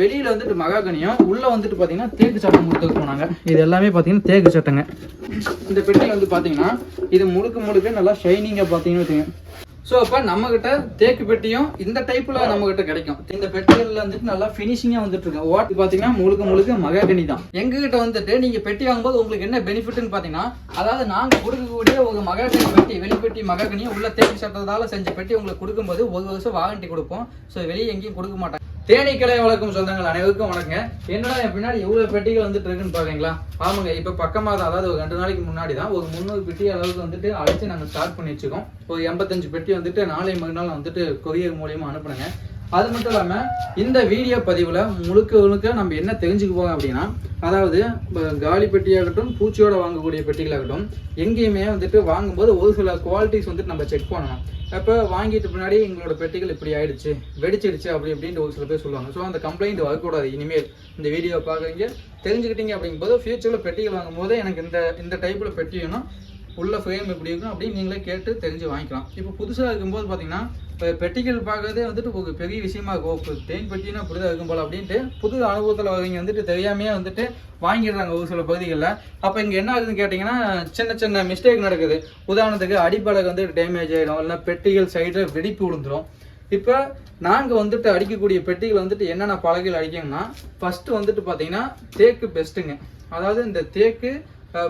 வெளியில வந்துட்டு மகாகனியும் உள்ள வந்துட்டு பாத்தீங்கன்னா தேக்கு சட்டம் கொடுத்து போனாங்க. இது எல்லாமே பாத்தீங்கன்னா தேக்கு சட்டங்க. இந்த பெட்டியில் வந்து பாத்தீங்கன்னா இது முழுக்க முழுக்க நல்லா ஷைனிங்கா பார்த்தீங்கன்னு வச்சுங்க ஸோ அப்போ நம்மக்கிட்ட தேக்கு பெட்டியும் இந்த டைப்பில் நம்மக்கிட்ட கிடைக்கும். இந்த பெட்டிகளில் வந்துட்டு நல்லா ஃபினிஷிங்காக வந்துட்டு இருக்கு. ஓட்டு பார்த்தீங்கன்னா முழுக்க முழுக்க மகாகனி தான். எங்ககிட்ட வந்துட்டு நீங்கள் பெட்டி வாங்கும்போது உங்களுக்கு என்ன பெனிஃபிட்னு பார்த்தீங்கன்னா அதாவது நாங்கள் கொடுக்கக்கூடிய ஒரு மகாகனி பெட்டி வெளிப்பெட்டி மகாகனியும் உள்ள தேக்கு சட்டத்தால் செஞ்ச பெட்டி உங்களுக்கு கொடுக்கும்போது ஒரு வருஷம் வாரண்டி கொடுப்போம். ஸோ வெளியே எங்கேயும் கொடுக்க மாட்டாங்க. தேனி கிளை வளர்க்கும் சொந்தங்கள் அனைவருக்கும் வணக்கங்க. என்னடா என் பின்னாடி எவ்வளவு பெட்டிகள் வந்துட்டு இருக்குன்னு பாருங்களா? ஆமாங்க இப்ப பக்கமா தான் அதாவது ஒரு ரெண்டு நாளைக்கு முன்னாடி தான் ஒரு முந்நூறு பெட்டி அளவுக்கு வந்துட்டு அழைச்சு நாங்க ஸ்டார்ட் பண்ணி வச்சுக்கோம் ஒரு எண்பத்தஞ்சு பெட்டி வந்துட்டு நாளை மறுநாள் வந்துட்டு கொரியர் மூலியமா அனுப்புனேங்க. அது மட்டும் இல்லாமல் இந்த வீடியோ பதிவில் முழுக்க முழுக்க நம்ம என்ன தெரிஞ்சுக்க போவோம் அப்படின்னா அதாவது காலி பெட்டியாகட்டும் பூச்சியோட வாங்கக்கூடிய பெட்டிகளாகட்டும் எங்கேயுமே வந்துட்டு வாங்கும்போது ஒரு சில குவாலிட்டிஸ் வந்துட்டு நம்ம செக் பண்ணணும். அப்போ வாங்கிட்டு பின்னாடி எங்களோட பெட்டிகள் இப்படி ஆயிடுச்சு வெடிச்சிடுச்சு அப்படி இப்படின்ட்டு ஒரு சில பேர் சொல்லுவாங்க. ஸோ அந்த கம்ப்ளைண்ட் வரக்கூடாது. இனிமேல் இந்த வீடியோ பார்க்குறீங்க தெரிஞ்சுக்கிட்டீங்க அப்படிங்கும்போது ஃபியூச்சரில் பெட்டிகள் வாங்கும்போது எனக்கு இந்த இந்த டைப்பில் பெட்டி வேணும். உள்ள ஃப்ரேம் எப்படி இருக்கும் அப்படின்னு நீங்களே கேட்டு தெரிஞ்சு வாங்கிக்கலாம். இப்போ புதுசாக இருக்கும்போது பார்த்தீங்கன்னா இப்போ பெட்டிகள் பார்க்கறதே வந்துட்டு ஒரு பெரிய விஷயமா இருக்கும். இப்போ தேன் பெட்டினா இப்படி தான் இருக்கும் போல அப்படின்ட்டு புது அனுபவத்தில் வரவங்க வந்துட்டு தெரியாமையே வந்துட்டு வாங்கிடுறாங்க ஒரு சில பகுதிகளில். அப்போ இங்கே என்ன ஆகுதுன்னு கேட்டிங்கன்னா சின்ன சின்ன மிஸ்டேக் நடக்குது. உதாரணத்துக்கு அடிப்படை வந்து டேமேஜ் ஆகிடும் இல்லைனா பெட்டிகள் சைடில் வெடிப்பு விழுந்துடும் இப்போ நாங்கள் வந்துட்டு அடிக்கக்கூடிய பெட்டிகள் வந்துட்டு என்னென்ன பலகைகள் அடிக்கணும்னா ஃபஸ்ட்டு வந்துட்டு பார்த்தீங்கன்னா தேக்கு பெஸ்ட்டுங்க அதாவது இந்த தேக்கு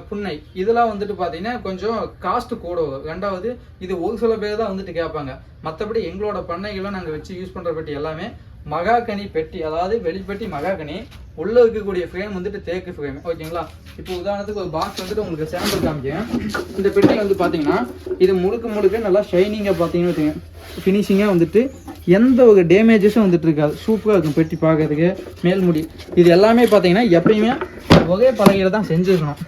புன்னை. இதெல்லாம் வந்துட்டு பார்த்தீங்கன்னா கொஞ்சம் காஸ்ட் கூட. வரும் ரெண்டாவது இது ஒரு சில பேர் தான் வந்துட்டு கேட்பாங்க. மற்றபடி எங்களோட பண்ணைகளை நாங்கள் வச்சு யூஸ் பண்ணுற பெட்டி எல்லாமே மகாகனி பெட்டி. அதாவது வெளிப்பெட்டி மகாகனி. உள்ளே இருக்கக்கூடிய ஃப்ரேம் வந்துட்டு தேக்கு ஃப்ரேம் ஓகேங்களா? இப்போ உதாரணத்துக்கு ஒரு பாக்ஸ் வந்துட்டு உங்களுக்கு சாம்பிள் காமிக்கேன் இந்த பெட்டி வந்து பார்த்தீங்கன்னா இது முழுக்க முழுக்க நல்லா ஷைனிங்காக பார்த்தீங்கன்னு வச்சுக்கோங்க. ஃபினிஷிங்காக வந்துட்டு எந்த ஒரு டேமேஜஸும் வந்துட்டு இருக்காது. சூப்பராக இருக்கும் பெட்டி பார்க்கறதுக்கு மேல்முடி இது எல்லாமே பார்த்தீங்கன்னா எப்பயுமே ஒரே பலகையில் தான் செஞ்சுருக்கணும்.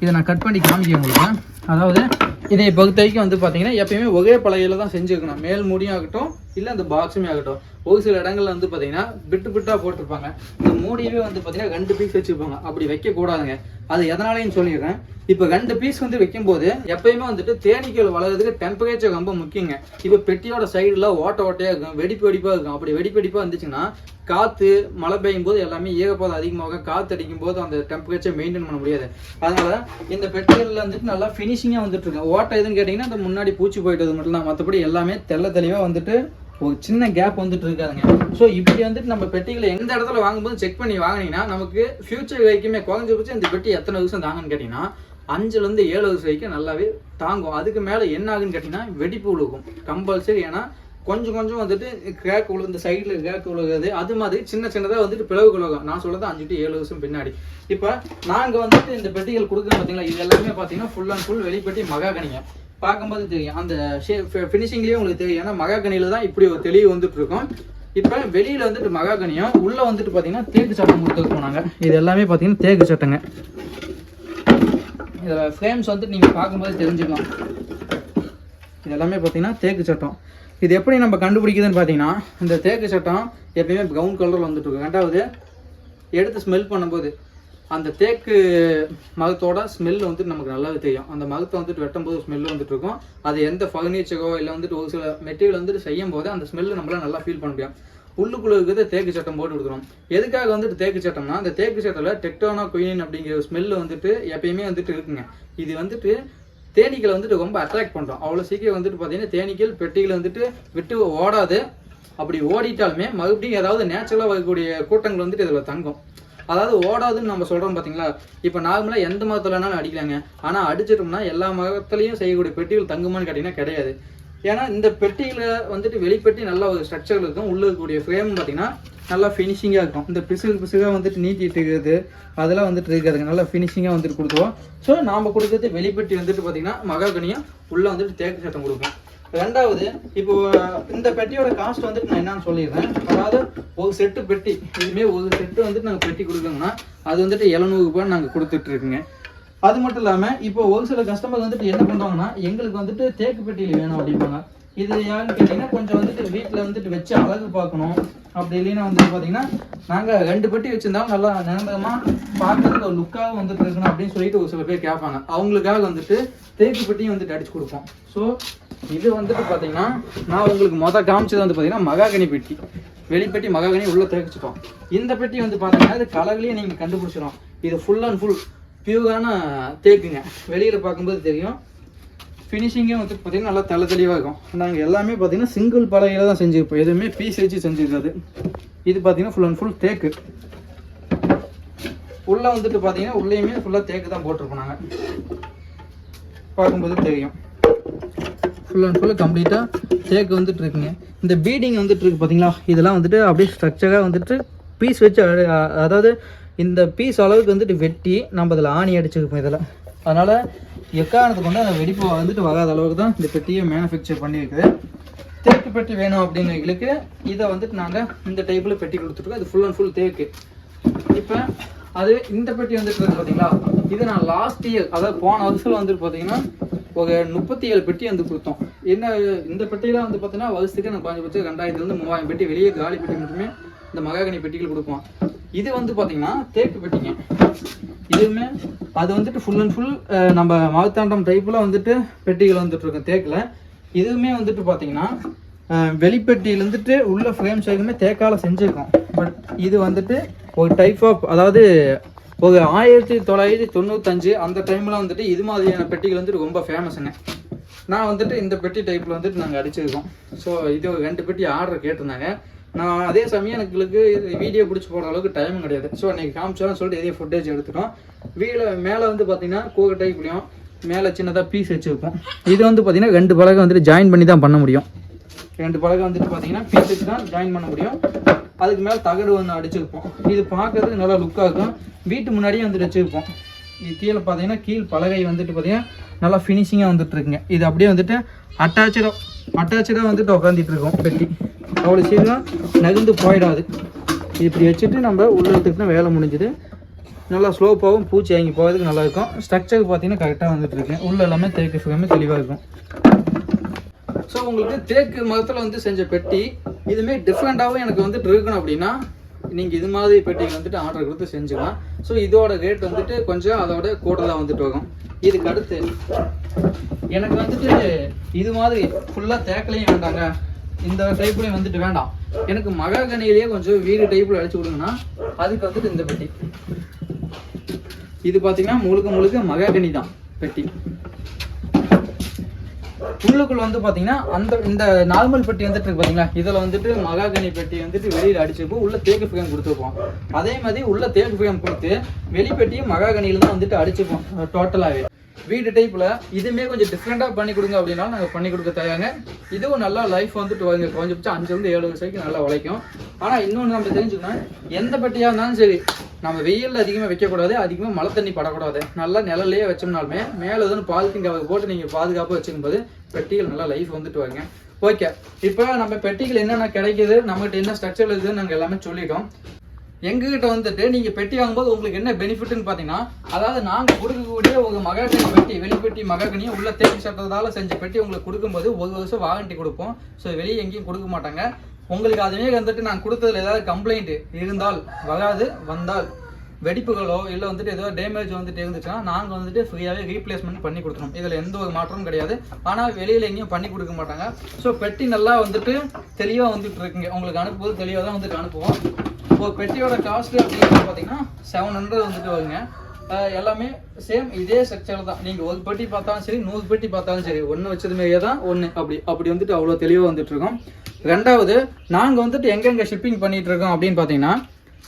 இதை நான் கட் பண்ணி காமிக்க உங்களுக்கு. அதாவது இதை பொறுத்த வரைக்கும் வந்து பார்த்தீங்கன்னா எப்பயுமே ஒரே பழகையில் தான் செஞ்சுருக்கணும். மேல் முடியும் ஆகட்டும் இல்லை அந்த பாக்ஸுமே ஆகட்டும். ஒரு சில இடங்கள்ல வந்து பார்த்தீங்கன்னா பிட்டு பிட்டாக போட்டிருப்பாங்க. இந்த மூடியவே வந்து பார்த்தீங்கன்னா ரெண்டு பீஸ் வச்சுருப்பாங்க. அப்படி வைக்கக்கூடாதுங்க அது எதனாலையும் சொல்லிடுறேன். இப்போ ரெண்டு பீஸ் வந்து வைக்கும்போது எப்பயுமே வந்துட்டு தேனீக்கள் வளர்கிறதுக்கு டெம்பரேச்சர் ரொம்ப முக்கியங்க. இப்போ பெட்டியோட சைடில் ஓட்ட ஓட்டையாக இருக்கும் வெடிப்பு வெடிப்பாக இருக்கும். அப்படி வெடிப்பு வெடிப்பாக இருந்துச்சுன்னா காற்று மழை பெய்யும் போது எல்லாமே ஈரப்பதம் அதிகமாக காற்று அடிக்கும் போது அந்த டெம்பரேச்சர் மெயின்டைன் பண்ண முடியாது. அதனால இந்த பெட்டிகளில் வந்துட்டு நல்லா ஃபினிஷிங்காக வந்துட்டு இருக்கு ஓட்டை எதுன்னு கேட்டிங்கன்னா அந்த முன்னாடி பூச்சி போயிட்டது மட்டும் தான் மற்றபடி எல்லாமே தெள்ள தெளிவாக வந்துட்டு ஒரு சின்ன கேப் வந்துட்டு இருக்காதுங்க. ஸோ இப்படி வந்துட்டு நம்ம பெட்டிகளை எந்த இடத்துல வாங்கும்போது செக் பண்ணி வாங்கினீங்கன்னா நமக்கு ஃபியூச்சர் வரைக்குமே குறைஞ்சபட்சம் இந்த பெட்டி எத்தனை வருஷம் தாங்கன்னு கேட்டிங்கன்னா அஞ்சுலேருந்து ஏழு வருஷம் வரைக்கும் நல்லாவே தாங்கும். அதுக்கு மேலே என்ன ஆகுன்னு கேட்டிங்கன்னா வெடிப்பு விழுகும் கம்பல்சரி ஏன்னா கொஞ்சம் கொஞ்சம் வந்துட்டு கிராக் விழு இந்த சைடில் கிராக் விழுகிறது அது மாதிரி சின்ன சின்னதாக வந்துட்டு பிளவு விழுகும் நான் சொல்கிறது அஞ்சு டு ஏழு வருஷம் பின்னாடி. இப்போ நாங்கள் வந்துட்டு இந்த பெட்டிகள் கொடுக்குறோம் பார்த்தீங்களா இது எல்லாமே பார்த்தீங்கன்னா ஃபுல் அண்ட் ஃபுல் வெளிப்பட்டி மகாகனிங்க. பார்க்கும்போது தெரியும். அந்த ஃபினிஷிங்லேயே உங்களுக்கு தெரியும். ஏன்னா மகாகனியில் தான் இப்படி ஒரு தெளிவு வந்துட்டு இருக்கும் இப்போ வெளியில் வந்துட்டு மகாகனியும் உள்ளே வந்துட்டு பார்த்தீங்கன்னா தேக்கு சட்டம் கொடுத்துட்டு போனாங்க. இது எல்லாமே பார்த்தீங்கன்னா தேக்கு சட்டங்க. இதில் ஃப்ரேம்ஸ் வந்துட்டு நீங்கள் பார்க்கும்போது தெரிஞ்சுக்கலாம். இது எல்லாமே பார்த்தீங்கன்னா தேக்கு சட்டம். இது எப்படி நம்ம கண்டுபிடிக்குதுன்னு பார்த்தீங்கன்னா இந்த தேக்கு சட்டம் எப்பயுமே ப்ரௌன் கலரில் வந்துட்டு இருக்கும் ரெண்டாவது எடுத்து ஸ்மெல் பண்ணும்போது அந்த தேக்கு மகத்தோட ஸ்மெல் வந்துட்டு நமக்கு நல்லாவே தெரியும். அந்த மரத்தை வந்துட்டு வெட்டும் போது ஸ்மெல் வந்துட்டு இருக்கும். அது எந்த ஃபர்னிச்சரோ இல்லை வந்துட்டு ஒரு சில மெட்டீரியல் வந்துட்டு செய்யும் போது அந்த ஸ்மெல்லு நம்மளால நல்லா ஃபீல் பண்ண முடியும். உள்ளுக்குள்ளே இருக்கிறது தேக்கு சட்டம் போட்டு கொடுக்குறோம் எதுக்காக வந்துட்டு தேக்கு சட்டம்னா அந்த தேக்கு சட்டத்தில் டெக்டோனா குயின் அப்படிங்கிற ஸ்மெல்லு வந்துட்டு எப்பயுமே வந்துட்டு இருக்குங்க. இது வந்துட்டு தேனீக்களை வந்துட்டு ரொம்ப அட்ராக்ட் பண்ணுறோம் அவ்வளோ சீக்கிரம் வந்துட்டு பார்த்தீங்கன்னா தேனீக்கள் பெட்டிகளை வந்துட்டு விட்டு ஓடாது. அப்படி ஓடிட்டாலுமே மறுபடியும் ஏதாவது நேச்சுரலாக வரக்கூடிய கூட்டங்கள் வந்துட்டு இதில் தங்கும். அதாவது ஓடாதுன்னு நம்ம சொல்கிறோம் பார்த்தீங்களா இப்போ நார்மலாக எந்த மரத்துலனாலும் அடிக்கலாங்க. ஆனால் அடிச்சிட்டோம்னா எல்லா மரத்துலையும் செய்யக்கூடிய பெட்டிகள் தங்குமான்னு கேட்டிங்கன்னா கிடையாது. ஏன்னா இந்த பெட்டியில் வந்துட்டு வெளிப்பெட்டி நல்ல ஒரு ஸ்ட்ரக்சர் இருக்கும். உள்ளே இருக்கக்கூடிய ஃப்ரேம் பார்த்தீங்கன்னா நல்லா ஃபினிஷிங்காக இருக்கும். இந்த பிசுகு பிசுகாக வந்துட்டு நீட்டிட்டு இருக்கிறது அதெல்லாம் வந்துட்டு இருக்காதுங்க. நல்லா ஃபினிஷிங்காக வந்துட்டு கொடுத்துருவோம் ஸோ நாம் கொடுக்கறது வெளிப்பெட்டி வந்துட்டு பார்த்தீங்கன்னா மகாகனியும் உள்ளே வந்துட்டு தேக்கு சட்டம் கொடுப்போம் ரெண்டாவது இப்போ இந்த பெட்டியோட காஸ்ட் வந்துட்டு நான் என்னன்னு சொல்லிடுறேன். அதாவது ஒரு செட்டு பெட்டி இதுமே ஒரு செட்டு வந்துட்டு நாங்கள் பெட்டி கொடுக்குறோம்னா அது வந்துட்டு எழுநூறுபான்னு நாங்கள் கொடுத்துட்டு இருக்குங்க. அது மட்டும் இல்லாமல் இப்போ ஒரு சில கஸ்டமர் வந்துட்டு என்ன பண்ணுவாங்கன்னா எங்களுக்கு வந்துட்டு தேக்கு பெட்டியில் வேணும் அப்படிம்பாங்க. இது யாருன்னு கேட்டிங்கன்னா கொஞ்சம் வந்துட்டு வீட்டில் வந்துட்டு வச்சு அழகு பார்க்கணும். அப்படி இல்லைன்னா வந்துட்டு பார்த்தீங்கன்னா நாங்கள் ரெண்டு பெட்டி வச்சிருந்தாலும் நல்லா நிரந்தரமாக பார்க்கறதுக்கு ஒரு லுக்காக வந்துட்டு இருக்கணும் அப்படின்னு சொல்லிட்டு ஒரு சில பேர் கேட்பாங்க. அவங்களுக்காக வந்துட்டு தேக்கு பெட்டியும் வந்துட்டு அடிச்சு கொடுப்போம். ஸோ இது வந்துட்டு பார்த்தீங்கன்னா நான் உங்களுக்கு மொதல் காமிச்சது வந்து பார்த்தீங்கன்னா மகாகனி பெட்டி. வெளிப்பெட்டி மகாகனி உள்ளே தேய்ச்சிட்டோம் இந்த பெட்டி வந்து பார்த்தீங்கன்னா இது கலர்லேயே நீங்கள் கண்டுபிடிச்சிடும் இது ஃபுல் அண்ட் ஃபுல் பியூரான தேக்குங்க. வெளியில் பார்க்கும்போது தெரியும். ஃபினிஷிங்கே வந்து பார்த்தீங்கன்னா நல்லா தலை தெளிவாக இருக்கும். நாங்கள் எல்லாமே பார்த்தீங்கன்னா சிங்கிள் பலகையில் தான் செஞ்சுருப்போம். எதுவுமே பீஸ் வச்சு செஞ்சுருக்காது. இது பார்த்தீங்கன்னா ஃபுல் அண்ட் ஃபுல் தேக்கு. உள்ளே வந்துட்டு பார்த்தீங்கன்னா உள்ளேயுமே ஃபுல்லாக தேக்கு தான் போட்டிருப்போம் நாங்கள் பார்க்கும்போது தெரியும். ஃபுல் அண்ட் ஃபுல்லு கம்ப்ளீட்டாக தேக்கு வந்துட்டு இருக்குங்க இந்த பீடிங் வந்துட்டு இருக்கு பார்த்தீங்களா இதெல்லாம் வந்துட்டு அப்படியே ஸ்ட்ரக்சராக வந்துட்டு பீஸ் வச்சு அதாவது இந்த பீஸ் அளவுக்கு வந்துட்டு வெட்டி நம்ம அதில் ஆணி அடிச்சிருப்போம் இதில் அதனால் எக்காரணத்தை கொண்டு அந்த வெடிப்பு வந்துட்டு வராத அளவுக்கு தான் இந்த பெட்டியை மேனுஃபேக்சர் பண்ணியிருக்குது தேக்கு பெட்டி வேணும் அப்படிங்கிறவங்களுக்கு இதை வந்துட்டு நாங்கள் இந்த டைப்பில் பெட்டி கொடுத்துருக்கோம். இது ஃபுல் அண்ட் ஃபுல் தேக்கு. இப்போ அது இந்த பெட்டி வந்துட்டு இருக்கு பார்த்தீங்களா இது நான் லாஸ்ட் இயர் அதாவது போன வருஷத்தில் வந்துட்டு பார்த்தீங்கன்னா ஒரு முப்பத்தி ஏழு பெட்டி வந்து கொடுத்தோம். என்ன இந்த பெட்டியெல்லாம் வந்து பார்த்தீங்கன்னா வருஷத்துக்கு நம்ம குறைஞ்சபட்சம் ரெண்டாயிரத்துலேருந்து மூவாயிரம் பெட்டி வெளியே காலி பெட்டி மட்டுமே இந்த மகாகனி பெட்டிகள் கொடுப்போம் இது வந்து பார்த்தீங்கன்னா தேக்கு பெட்டிங்க. இதுவுமே அது வந்துட்டு ஃபுல் அண்ட் ஃபுல் நம்ம மார்த்தாண்டம் டைப்பில் வந்துட்டு பெட்டிகள் வந்துட்டு இருக்கும் தேக்கில் இதுவுமே வந்துட்டு பார்த்தீங்கன்னா வெளிப்பெட்டியிலேருந்துட்டு வெளிப்பெட்டியில உள்ள ஃப்ரேம் சைடுமே தேக்கால செஞ்சுருக்கோம். பட் இது வந்துட்டு ஒரு டைப் ஆஃப் அதாவது ஒரு ஆயிரத்தி தொள்ளாயிரத்தி தொண்ணூத்தஞ்சு அந்த டைமில் வந்துட்டு இது மாதிரியான பெட்டிகள் வந்துட்டு ரொம்ப ஃபேமஸுங்க நான் வந்துட்டு இந்த பெட்டி டைப்பில் வந்துட்டு நாங்கள் அடிச்சிருக்கோம். ஸோ இது ரெண்டு பெட்டி ஆர்டர் கேட்டிருந்தாங்க. நான் அதே சமயம் எனக்கு வீடியோ பிடிச்சி போகிற அளவுக்கு டைம் கிடையாது. ஸோ அன்றைக்கி காமிச்சாலும் சொல்லிட்டு இதே ஃபுட்டேஜ் எடுத்துட்டோம். வீல மேலே வந்து பார்த்தீங்கன்னா கூக டைப்லையும் மேலே சின்னதாக பீஸ் வச்சுருப்போம். இது வந்து பார்த்தீங்கன்னா ரெண்டு பலகை வந்துட்டு ஜாயின் பண்ணி தான் பண்ண முடியும். ரெண்டு பலகை வந்துட்டு பார்த்தீங்கன்னா பீஸ் தான் ஜாயின் பண்ண முடியும். அதுக்கு மேலே தகடு ஒன்று அடிச்சிருப்போம். இது பார்க்கறதுக்கு நல்லா லுக்காக இருக்கும். வீட்டு முன்னாடியே வந்துட்டு வச்சுருப்போம். இது கீழே பார்த்தீங்கன்னா கீழ் பலகை வந்துட்டு பார்த்தீங்கன்னா நல்லா ஃபினிஷிங்காக வந்துட்டுருக்குங்க இது அப்படியே வந்துட்டு அட்டாச்சாக அட்டாச்சாக வந்துட்டு உட்காந்துட்டு இருக்கோம் பெட்டி. அவ்வளோ சீக்கிரம் நகர்ந்து போயிடாது. இப்படி வச்சுட்டு நம்ம உள்ள வேலை முடிஞ்சுது. நல்லா ஸ்லோப்பாகவும் பூச்சி வாங்கி போகிறதுக்கு நல்லாயிருக்கும் ஸ்ட்ரக்சர் பார்த்தீங்கன்னா கரெக்டாக வந்துட்டு இருக்கு. உள்ள எல்லாமே தேய்க்க சுகமே தெளிவாக இருக்கும். ஸோ உங்களுக்கு தேக்கு மரத்தில் வந்து செஞ்ச பெட்டி இதுமே டிஃப்ரெண்ட்டாகவும் எனக்கு வந்துட்டு இருக்கணும் அப்படின்னா நீங்கள் இது மாதிரி பெட்டிகள் வந்துட்டு ஆர்டர் கொடுத்து செஞ்சுக்கலாம். ஸோ இதோட ரேட் வந்துட்டு கொஞ்சம் அதோட கூடுதலாக வந்துட்டு வரும் இதுக்கு அடுத்து எனக்கு வந்துட்டு இது மாதிரி ஃபுல்லாக தேக்கலையும் வேண்டாங்க. இந்த டைப்லையும் வந்துட்டு வேண்டாம். எனக்கு மகாகனிலேயே கொஞ்சம் வீடு டைப்பில் அடிச்சு கொடுங்கன்னா அதுக்கு வந்துட்டு இந்த பெட்டி. இது பார்த்தீங்கன்னா முழுக்க முழுக்க மகாகனி தான் பெட்டி. உள்ளுக்குள்ள வந்து பாத்தீங்கன்னா அந்த இந்த நார்மல் பெட்டி வந்துட்டு இருக்கு பாத்தீங்களா? இதுல வந்துட்டு மகாகனி பெட்டி வந்துட்டு வெளியில அடிச்சிருப்போம் உள்ள தேக்கு ஃபிகம் கொடுத்துருப்போம் அதே மாதிரி உள்ள தேக்கு ஃபிகம் கொடுத்து வெளிப்பெட்டியும் மகாகனியில தான் வந்துட்டு அடிச்சிருப்போம் டோட்டலாவே வீடு டைப்பில் இதுவுமே கொஞ்சம் டிஃப்ரெண்ட்டாக பண்ணி கொடுங்க அப்படின்னா நாங்கள் பண்ணி கொடுக்க தயாங்க இதுவும் நல்லா லைஃப் வந்துட்டு வருங்க குறைஞ்சபட்சம் அஞ்சுலேருந்து ஏழு வருஷம் வரைக்கும் நல்லா உழைக்கும். ஆனால் இன்னொன்று நம்ம தெரிஞ்சுக்கணும் எந்த பெட்டியாக இருந்தாலும் சரி நம்ம வெயிலில் அதிகமாக வைக்கக்கூடாது அதிகமாக மழை தண்ணி படக்கூடாது. நல்லா நிழல்லையே வச்சோம்னாலுமே மேலே எதுவும் பாலித்தீன் கவர் போட்டு நீங்கள் பாதுகாப்பாக வச்சுக்கும்போது பெட்டிகள் நல்லா லைஃப் வந்துட்டு வருங்க. ஓகே இப்போ நம்ம பெட்டிகள் என்னென்ன கிடைக்குது? நம்மகிட்ட என்ன ஸ்ட்ரக்சர் இருக்குதுன்னு நாங்கள் எல்லாமே சொல்லிட்டோம். எங்ககிட்ட வந்துட்டு நீங்கள் பெட்டி வாங்கும்போது உங்களுக்கு என்ன பெனிஃபிட்னு பார்த்தீங்கன்னா அதாவது நாங்கள் கொடுக்கக்கூடிய உங்கள் மகாகனி பெட்டி வெளிப்பெட்டி மகாகனியை உள்ள தேக்கி சட்டத்தால் செஞ்ச பெட்டி உங்களுக்கு கொடுக்கும்போது ஒரு வருஷம் வாரண்டி கொடுப்போம். ஸோ வெளியே எங்கேயும் கொடுக்க மாட்டாங்க. உங்களுக்கு அதுவே வந்துட்டு நான் கொடுத்ததுல ஏதாவது கம்ப்ளைண்ட் இருந்தால் வராது வந்தால் வெடிப்புகளோ இல்லை வந்துட்டு ஏதோ டேமேஜ் வந்துட்டு இருந்துச்சுன்னா நாங்கள் வந்துட்டு ஃப்ரீயாகவே ரீப்ளேஸ்மெண்ட் பண்ணி கொடுத்துரும் இதில் எந்த ஒரு மாற்றமும் கிடையாது. ஆனால் வெளியில் எங்கேயும் பண்ணி கொடுக்க மாட்டாங்க. ஸோ பெட்டி நல்லா வந்துட்டு தெளிவாக வந்துட்டு இருக்குங்க. உங்களுக்கு அனுப்பும்போது தெளிவாக தான் வந்துட்டு அனுப்புவோம். ஒரு பெட்டியோட காஸ்ட் அப்படின்னு பார்த்தீங்கன்னா செவன் ஹண்ட்ரட் வந்துட்டு வருங்க. எல்லாமே சேம் இதே ஸ்ட்ரக்சர் தான். நீங்கள் ஒரு பெட்டி பார்த்தாலும் சரி நூறு பெட்டி பார்த்தாலும் சரி ஒன்று வச்சது மாதிரியே தான் ஒன்று அப்படி அப்படி வந்துட்டு அவ்வளோ தெளிவாக வந்துட்டு இருக்கோம். ரெண்டாவது நாங்கள் வந்துட்டு எங்கெங்கே ஷிப்பிங் பண்ணிகிட்டு இருக்கோம் அப்படின்னு பார்த்தீங்கன்னா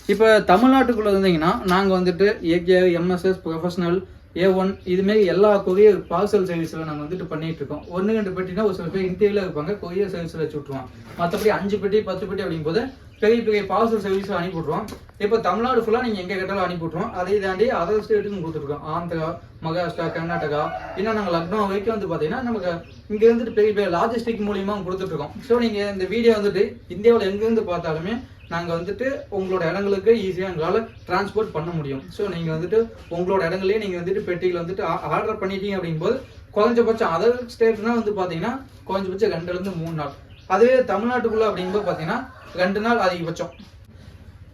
இப்போ தமிழ்நாட்டுக்குள்ளே இருந்தீங்கன்னா நாங்கள் வந்துட்டு AK MSS professional A one இதுமாரி எல்லா கொரியர் பார்சல் சர்வீஸில் நாங்கள் வந்துட்டு பண்ணிட்டு இருக்கோம். ஒன்று ரெண்டு பெட்டினா ஒரு சில பேர் இந்தியாவில் இருப்பாங்க கொரியர் சர்வீஸில் வச்சு விட்ருவோம் மற்றபடி அஞ்சு பெட்டி பத்து பெட்டி அப்படிங்கும்போது பெரிய பெரிய பார்சல் சர்வீஸில் அனுப்பி விட்ருவோம் இப்போ தமிழ்நாடு ஃபுல்லாக நீங்கள் எங்கே கேட்டாலும் அனுப்பிவிட்ருவோம் அதை தாண்டி அதர் ஸ்டேட்டுக்கும் கொடுத்துருக்கோம் ஆந்திரா மகாராஷ்டிரா கர்நாடகா இன்னும் நாங்கள் லக்னோ வரைக்கும் வந்து பார்த்தீங்கன்னா நமக்கு இங்கே இருந்துட்டு பெரிய பெரிய லாஜிஸ்டிக் மூலியமாக கொடுத்துட்ருக்கோம் ஸோ நீங்கள் இந்த வீடியோ வந்துட்டு இந்தியாவில் எங்கேருந்து பார்த்தாலுமே நாங்கள் வந்துட்டு உங்களோட இடங்களுக்கு ஈஸியாக எங்களால் டிரான்ஸ்போர்ட் பண்ண முடியும். ஸோ நீங்கள் வந்துட்டு உங்களோட இடங்களையே நீங்கள் வந்துட்டு பெட்டியில் வந்துட்டு ஆர்டர் பண்ணிட்டீங்க அப்படிங்கும்போது குறைஞ்சபட்சம் அதர் ஸ்டேட்னா வந்து பார்த்தீங்கன்னா குறைஞ்சபட்சம் ரெண்டுலேருந்து மூணு நாள். அதுவே தமிழ்நாட்டுக்குள்ளே அப்படிங்கும்போது பார்த்தீங்கன்னா ரெண்டு நாள் அதிகபட்சம்.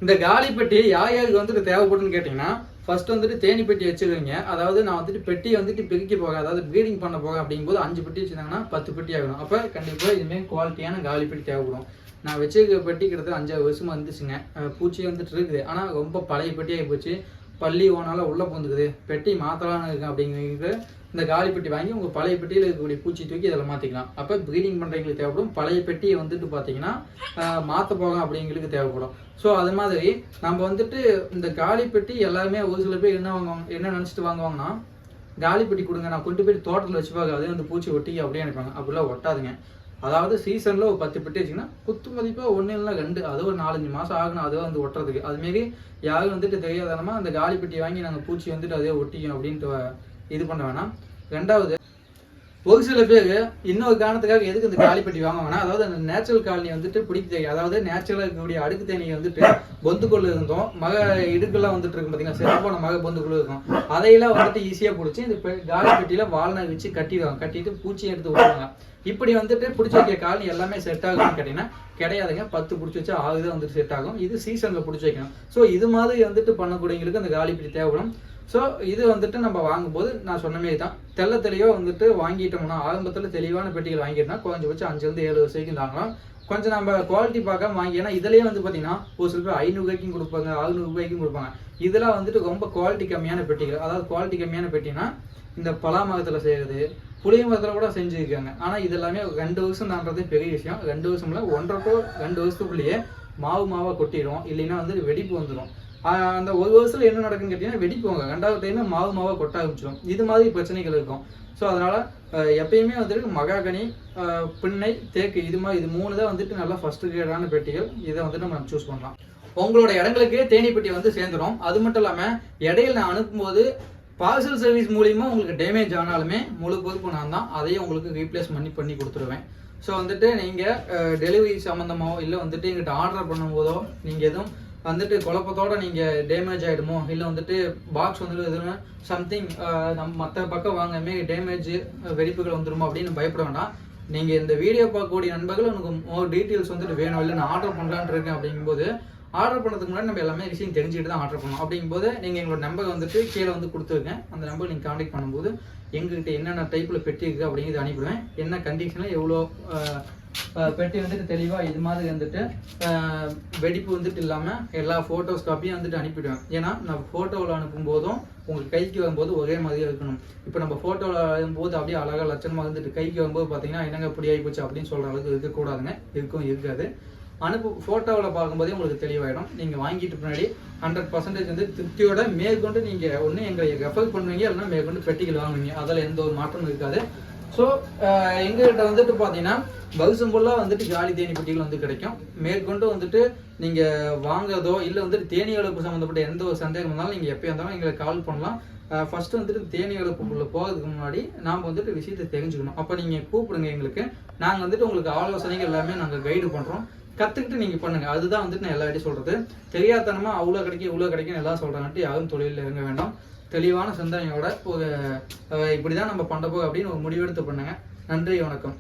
இந்த காலி பெட்டி யார் யாருக்கு வந்துட்டு தேவைப்படுன்னு கேட்டிங்கன்னா ஃபர்ஸ்ட் வந்துட்டு தேனி பெட்டி வச்சுருவீங்க அதாவது நான் வந்துட்டு பெட்டியை வந்துட்டு பிரிக்க போக அதாவது ப்ரீடிங் பண்ண போக அப்படிங்கும்போது அஞ்சு பெட்டி வச்சுருந்தாங்கன்னா பத்து பெட்டி ஆகணும் அப்போ கண்டிப்பாக இதுமாரி குவாலிட்டியான காலி பெட்டி தேவைப்படும். நான் வச்சிருக்க பெட்டி கிட்டத்தட்ட அஞ்சாறு வருஷமாக வந்துச்சுங்க பூச்சி வந்துட்டு இருக்குது. ஆனால் ரொம்ப பழைய பெட்டியாகி போச்சு. பள்ளி ஓனால் உள்ளே பூந்துக்குது. பெட்டி மாற்றலான்னு இருக்கு அப்படிங்கிறது இந்த காலி பெட்டி வாங்கி உங்கள் பழைய பெட்டியில் இருக்கக்கூடிய பூச்சி தூக்கி இதில் மாற்றிக்கலாம் அப்போ ப்ரீடிங் பண்ணுறவங்களுக்கு தேவைப்படும். பழைய பெட்டியை வந்துட்டு பார்த்தீங்கன்னா மாற்ற போகலாம் அப்படிங்களுக்கு தேவைப்படும். ஸோ அது மாதிரி நம்ம வந்துட்டு இந்த காலி பெட்டி எல்லாருமே ஒரு சில பேர் என்ன வாங்குவாங்க என்ன நினச்சிட்டு வாங்குவாங்கன்னா காலி பெட்டி கொடுங்க நான் கொண்டு போய் தோட்டத்தில் வச்சு பார்க்க அதே வந்து பூச்சி ஒட்டி அப்படியே நினைப்பாங்க அப்படிலாம் ஒட்டாதுங்க. அதாவது சீசனில் ஒரு பத்து பெட்டி வச்சிங்கன்னா குத்து மதிப்பாக ஒன்று இல்லை ரெண்டு. அது ஒரு நாலஞ்சு மாதம் ஆகணும் அதுவே வந்து ஒட்டுறதுக்கு. அதுமாரி யாரும் வந்துட்டு தெரியாதனமா அந்த காலி பெட்டி வாங்கி நாங்கள் பூச்சி வந்துட்டு அதே ஒட்டிக்கும் அப்படின்ட்டு இது பண்ண வேணாம். ரெண்டாவது ஒரு சில பேர் இன்னொரு காரணத்துக்காக எதுக்கு இந்த காலி பெட்டி வாங்குவாங்கன்னா அதாவது அந்த நேச்சுரல் காலனி வந்துட்டு பிடிக்க தெரியும் அதாவது நேச்சுரலாக இருக்கக்கூடிய அடுக்கு தேனி வந்துட்டு பொந்துக்குள்ள இருந்தோம். மக இடுக்கெல்லாம் வந்துட்டு இருக்கும் பார்த்தீங்கன்னா சிறப்பான மக பொந்துக்குள்ள இருக்கும். அதையெல்லாம் வந்துட்டு ஈஸியாக பிடிச்சி இந்த பெ- காலி பெட்டியில் வாழனை வச்சு கட்டிடுவாங்க. கட்டிட்டு பூச்சி எடுத்து விடுவாங்க இப்படி வந்துட்டு பிடிச்சி வைக்க கால் எல்லாமே செட் ஆகும்னு கேட்டிங்கன்னா கிடையாதுங்க. பத்து பிடிச்சி வச்சா ஆகுது வந்துட்டு செட் ஆகும். இது சீசனில் பிடிச்சி வைக்கணும். ஸோ இது மாதிரி வந்துட்டு பண்ணக்கூடியவங்களுக்கு அந்த காலி பெட்டி தேவைப்படும். ஸோ இது வந்துட்டு நம்ம வாங்கும்போது நான் சொன்ன மாதிரி தான். தெல்ல தெளிவாக வந்துட்டு வாங்கிட்டோம்னா ஆரம்பத்தில் தெளிவான பெட்டிகள் வாங்கிட்டோம்னா குறைஞ்சபட்சம் அஞ்சுலேருந்து ஏழு வருஷம் தாங்கலாம் கொஞ்சம் நம்ம குவாலிட்டி பார்க்க வாங்கி ஏன்னா இதுலேயே வந்து பார்த்தீங்கன்னா ஒரு சில பேர் ஐநூறுபாய்க்கும் கொடுப்பாங்க அறுநூறு ரூபாய்க்கும் கொடுப்பாங்க. இதெல்லாம் வந்துட்டு ரொம்ப குவாலிட்டி கம்மியான பெட்டிகள். அதாவது குவாலிட்டி கம்மியான பெட்டினா இந்த பலா மரத்தில் செய்கிறது புளிய மரத்தில் கூட செஞ்சுருக்காங்க. ஆனால் இதெல்லாமே ரெண்டு வருஷம் தான்றது பெரிய விஷயம். ரெண்டு வருஷம்ல ஒன்றரை to ரெண்டு வருஷத்துக்குள்ளேயே மாவு மாவாக கொட்டிடும் இல்லைன்னா வந்து வெடிப்பு வந்துடும் அந்த ஒரு வருஷத்தில் என்ன நடக்குன்னு கேட்டிங்கன்னா வெடிப்புவாங்க ரெண்டாவது டைம் மாவு மாவாக கொட்ட ஆரம்பிச்சிடும் இது மாதிரி பிரச்சனைகள் இருக்கும். ஸோ அதனால் எப்பயுமே வந்துட்டு மகாகனி பின்னை தேக்கு இது மாதிரி இது மூணு தான் வந்துட்டு நல்லா ஃபஸ்ட்டு கிரேடான பெட்டிகள். இதை வந்துட்டு நம்ம சூஸ் பண்ணலாம். உங்களோட இடங்களுக்கு தேனி பெட்டி வந்து சேர்ந்துடும் அது மட்டும் இல்லாமல் இடையில நான் அனுப்பும்போது பார்சல் சர்வீஸ் மூலியமாக உங்களுக்கு டேமேஜ் ஆனாலுமே முழு பொறுப்பு நான் தான். அதையும் உங்களுக்கு ரீப்ளேஸ் பண்ணி பண்ணி கொடுத்துருவேன். ஸோ வந்துட்டு நீங்கள் டெலிவரி சம்மந்தமோ இல்லை வந்துட்டு எங்கிட்ட ஆர்டர் பண்ணும்போதோ நீங்கள் எதுவும் வந்துட்டு குழப்பத்தோட நீங்கள் டேமேஜ் ஆகிடுமோ இல்லை வந்துட்டு பாக்ஸ் வந்துட்டு எதுவும் சம்திங் நம் மற்ற பக்கம் வாங்கமே டேமேஜ் வெடிப்புகள் வந்துருமோ அப்படின்னு பயப்பட வேண்டாம். நீங்கள் இந்த வீடியோ பார்க்கக்கூடிய நண்பர்கள் எனக்கு மோர் டீட்டெயில்ஸ் வந்துட்டு வேணும். இல்லை நான் ஆர்டர் பண்ணலான்னு இருக்கேன் அப்படிங்கும்போது ஆர்டர் பண்ணதுக்கு முன்னாடி நம்ம எல்லாமே விஷயம் தெரிஞ்சுட்டு தான் ஆர்டர் பண்ணணும். அப்படிங்கும்போது நீங்கள் எங்களோட நம்பர் வந்துட்டு கீழே வந்து கொடுத்துருக்கேன் அந்த நம்பர் நீங்கள் காண்டாக்ட் பண்ணும்போது எங்ககிட்ட என்னென்ன டைப்பில் பெட்டி இருக்குது அப்படிங்கிறது அனுப்பிடுவேன். என்ன கண்டிஷனில் எவ்வளோ பெட்டி வந்துட்டு தெளிவாக இது மாதிரி வந்துட்டு வெடிப்பு வந்துட்டு இல்லாமல் எல்லா ஃபோட்டோஸ் காப்பியும் வந்துட்டு அனுப்பிடுவேன். ஏன்னா நம்ம ஃபோட்டோவில் அனுப்பும்போதும் உங்களுக்கு கைக்கு வரும்போது ஒரே மாதிரியே இருக்கணும். இப்போ நம்ம ஃபோட்டோவில் வரும்போது அப்படியே அழகாக லட்சணமாக வந்துட்டு கைக்கு வரும்போது பார்த்தீங்கன்னா என்னங்க இப்படி ஆகி போச்சு அப்படின்னு சொல்கிற அளவுக்கு இருக்கக்கூடாதுங்க. இருக்கும் இருக்காது. அனுப்பு ஃபோட்டோவில் பார்க்கும்போதே உங்களுக்கு தெளிவாயிடும். நீங்கள் வாங்கிட்டு பின்னாடி ஹண்ட்ரட் பர்சன்டேஜ் வந்து திருப்தியோட மேற்கொண்டு நீங்கள் ஒன்று எங்களை ரெஃபர் பண்ணுவீங்க இல்லைன்னா மேற்கொண்டு பெட்டிகள் வாங்குவீங்க. அதில் எந்த ஒரு மாற்றமும் இருக்காது. ஸோ uh, எங்ககிட்ட வந்துட்டு பார்த்தீங்கன்னா வருஷம் ஃபுல்லாக வந்துட்டு ஜாலி தேனி பெட்டிகள் வந்து கிடைக்கும். மேற்கொண்டு வந்துட்டு நீங்கள் வாங்குறதோ இல்லை வந்துட்டு தேனி வளர்ப்பு சம்மந்தப்பட்ட எந்த ஒரு சந்தேகம் இருந்தாலும் நீங்கள் எப்போ இருந்தாலும் எங்களுக்கு கால் பண்ணலாம். Uh, ஃபஸ்ட்டு வந்துட்டு தேனி வளர்ப்புக்குள்ள போகிறதுக்கு முன்னாடி நாம் வந்துட்டு விஷயத்தை தெரிஞ்சுக்கணும். அப்போ நீங்கள் கூப்பிடுங்க எங்களுக்கு. நாங்கள் வந்துட்டு உங்களுக்கு ஆலோசனைகள் எல்லாமே நாங்கள் கைடு பண்ணுறோம் கற்றுக்கிட்டு நீங்கள் பண்ணுங்கள் அதுதான் வந்துட்டு நான் எல்லா சொல்கிறது தெரியாதனமாக அவ்வளோ கிடைக்கும் இவ்வளோ கிடைக்கும் எல்லாம் சொல்கிறாங்கட்டு யாரும் தொழிலில் இறங்க வேண்டாம். தெளிவான சிந்தனையோட ஒரு இப்படி தான் நம்ம பண்ண போக அப்படின்னு ஒரு முடிவெடுத்து பண்ணுங்க. நன்றி வணக்கம்.